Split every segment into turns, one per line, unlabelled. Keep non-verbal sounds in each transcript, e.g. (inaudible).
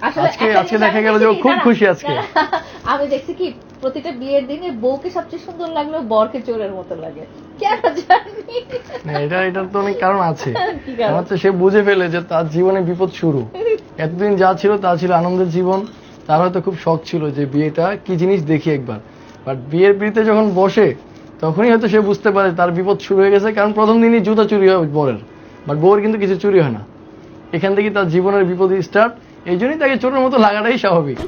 আজকে আজকে দেখা গেল যে খুব খুশি আজকে।
আমি দেখছি কি প্রতিটা বিয়ের দিনে বউকে সবচেয়ে সুন্দর লাগল বরকে চোরের মতো লাগে। কেন জানি?
না, এটা তো অনেক কারণ আছে? (laughs)
কারণ?
সে বুঝে ফেলে যে তার জীবনে বিপদ শুরু। এতদিন যা ছিল তা ছিল আনন্দের জীবন। তার হয়তো খুব শখ ছিল যে বিয়েটা কি জিনিস দেখি একবার। বাট বিয়ের পিড়িতে যখন বসে তখনই হয়তো সে বুঝতে পারে তার বিপদ শুরু হয়ে গেছে কারণ প্রথম দিনই জুতা চুরি হয় বরের। বাট বউর কিন্তু কিছু চুরি হয় না। এখান থেকে তার জীবনের বিপদ স্টার্ট এই জন্যই তাকে চোরের মতো লাগাটাই স্বাভাবিক।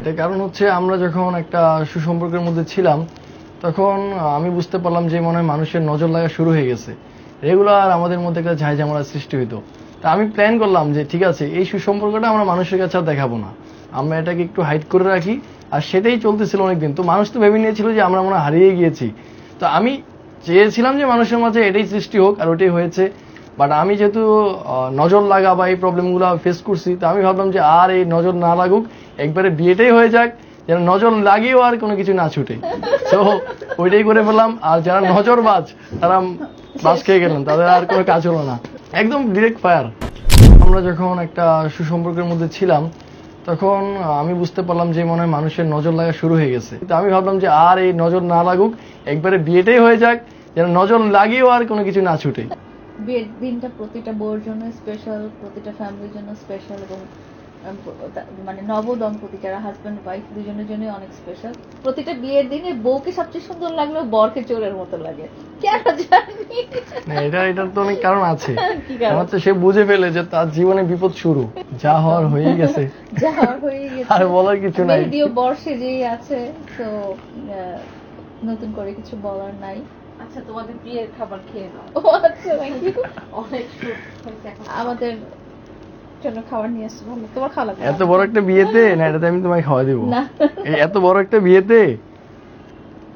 এটার কারণ হচ্ছে আমরা যখন একটা সুসম্পর্কের মধ্যে ছিলাম, তখন আমি বুঝতে পারলাম যে মনে হয় মানুষের নজর লাগা শুরু হয়ে গেছে। রেগুলার আমাদের মধ্যে একটা ঝাই ঝামেলার সৃষ্টি হইতো। তা আমি প্ল্যান করলাম যে, ঠিক আছে, এই সুসম্পর্কটা আমরা মানুষের কাছে আর দেখাবো না। আমরা এটাকে একটু হাইড করে রাখি। আর সেটাই চলতেছিল অনেকদিন। তো মানুষ তো ভেবে নিয়েছিল যে, আমরা মনে হারিয়ে গিয়েছি। তো আমি চেয়েছিলাম যে, মানুষের মাঝে এটাই সৃষ্টি হোক, আর ওটাই হয়েছে। বাট আমি যেহেতু নজর লাগা বা এই প্রবলেমগুলো ফেস করছি, তো আমি ভাবলাম যে আর এই নজর না লাগুক, একবারে বিয়েটাই হয়ে যাক, যেন নজর লাগিয়েও আর কোনো কিছু না ছুটে। তো ওইটাই করে ফেললাম, আর যারা নজরবাজ, তারা বাস খেয়ে গেলেন, তাদের আর কোনো কাজ হলো না। একদম ডিরেক্ট ফায়ার আমরা যখন একটা সুসম্পর্কের মধ্যে ছিলাম, তখন আমি বুঝতে পারলাম যে মনে হয় মানুষের নজর লাগা শুরু হয়ে গেছে। তো আমি ভাবলাম যে আর এই নজর না লাগুক, একবারে বিয়েটাই হয়ে যাক, যেন নজর লাগিয়েও আর কোনো কিছু না ছুটে।
বিয়ের দিনটা প্রতিটা বউর জন্য স্পেশাল প্রতিটা ফ্যামিলির জন্য স্পেশাল এবং মানে নব দম্পতি যারা হাজব্যান্ড ওয়াইফ দুজনের জন্য অনেক স্পেশাল প্রতিটা বিয়ের দিনে বউকে সবচেয়ে সুন্দর লাগল বরকে চোরের মতো লাগে। কেন জানি?
না এটা তো অনেক কারণ আছে। (laughs) কারণ?
কারণ
সে বুঝে ফেলে যে তার জীবনে বিপদ শুরু। যা হওয়ার হয়ে গেছে। (laughs)
যা হওয়ার হয়ে গেছে।
আর বলার কিছু নাই।
বর্ষে যেই আছে তো নতুন করে কিছু বলার নাই।
আচ্ছা তোমাদের বিয়ের খাবার খেয়ে নাও।
ও আচ্ছা
অনেক
আমাদের জন্য খাবার নিয়ে আসছে ভালো তোমার খাওয়া লাগবে
এত বড় একটা বিয়েতে? না এটাতে আমি তোমায় খাওয়া দিব। এই এত বড় একটা বিয়েতে?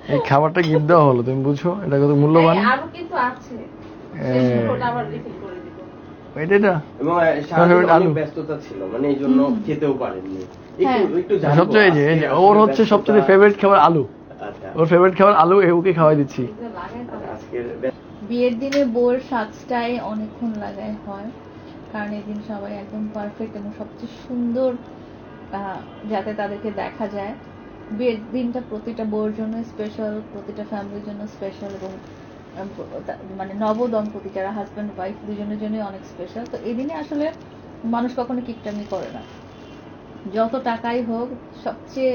এই খাবারটা গিফট দেওয়া হলো তুমি বুঝছ এটা কত মূল্যবান?
এই আরও কিন্তু আছে।
এ,
শেষ হলে আবার রিফিল করে দিব।
এটা এটা।
এবং অনেক ব্যস্ততা ছিল মানে এই খেতেও পারেননি। একটু একটু
সবচেয়ে যে ওর হচ্ছে সবচেয়ে ফেভারিট খাবার আলু। ওর ফেভারিট খাবার আলু ওকে খাওয়াই দিচ্ছি।
আচ্ছা,
বিয়ের দিনে বউয়ের সাজটাই অনেকক্ষণ লাগায় হয় কারণ এই দিন সবাই একদম পারফেক্ট এবং সবচেয়ে সুন্দর যাতে তাদেরকে দেখা যায়। বিয়ের দিনটা প্রতিটা বউয়ের জন্য স্পেশাল প্রতিটা ফ্যামিলির জন্য স্পেশাল এবং মানে নব দম্পতি যারা হাজব্যান্ড ওয়াইফ দুজনের জন্যই অনেক স্পেশাল তো এই দিনে আসলে মানুষ কখনো কিকটামি করে না। যত টাকাই হোক সবচেয়ে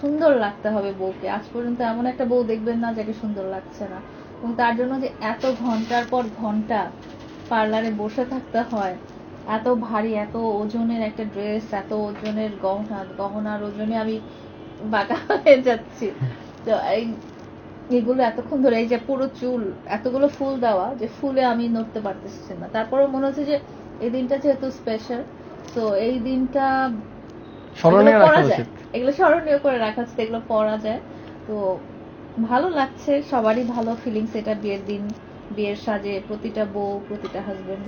সুন্দর লাগতে হবে বউকে। আজ পর্যন্ত এমন একটা বউ দেখবেন না যাকে সুন্দর লাগছে না। এবং তার জন্য যে এত ঘণ্টার পর ঘণ্টা পার্লারে বসে থাকতে হয়, এত ভারী, এত ওজনের একটা ড্রেস, এত ওজনের গহনা গহনার ওজনে আমি বাঁকা হয়ে যাচ্ছি। তো এই এগুলো এতক্ষণ ধরে, এই যে পুরো চুল, এতগুলো ফুল দেওয়া, যে ফুলে আমি নড়তে পারতেছি না। তারপরেও মনে হচ্ছে যে এই দিনটা যেহেতু স্পেশাল তো এই দিনটা
স্মরণীয়
এগুলো
রাখা। উচিত।
এগুলো স্মরণীয় করে রাখা উচিত এগুলো পড়া যায়। তো ভালো লাগছে সবারই ভালো ফিলিংস এটা বিয়ের দিন বিয়ের সাজে প্রতিটা বউ প্রতিটা হাজবেন্ড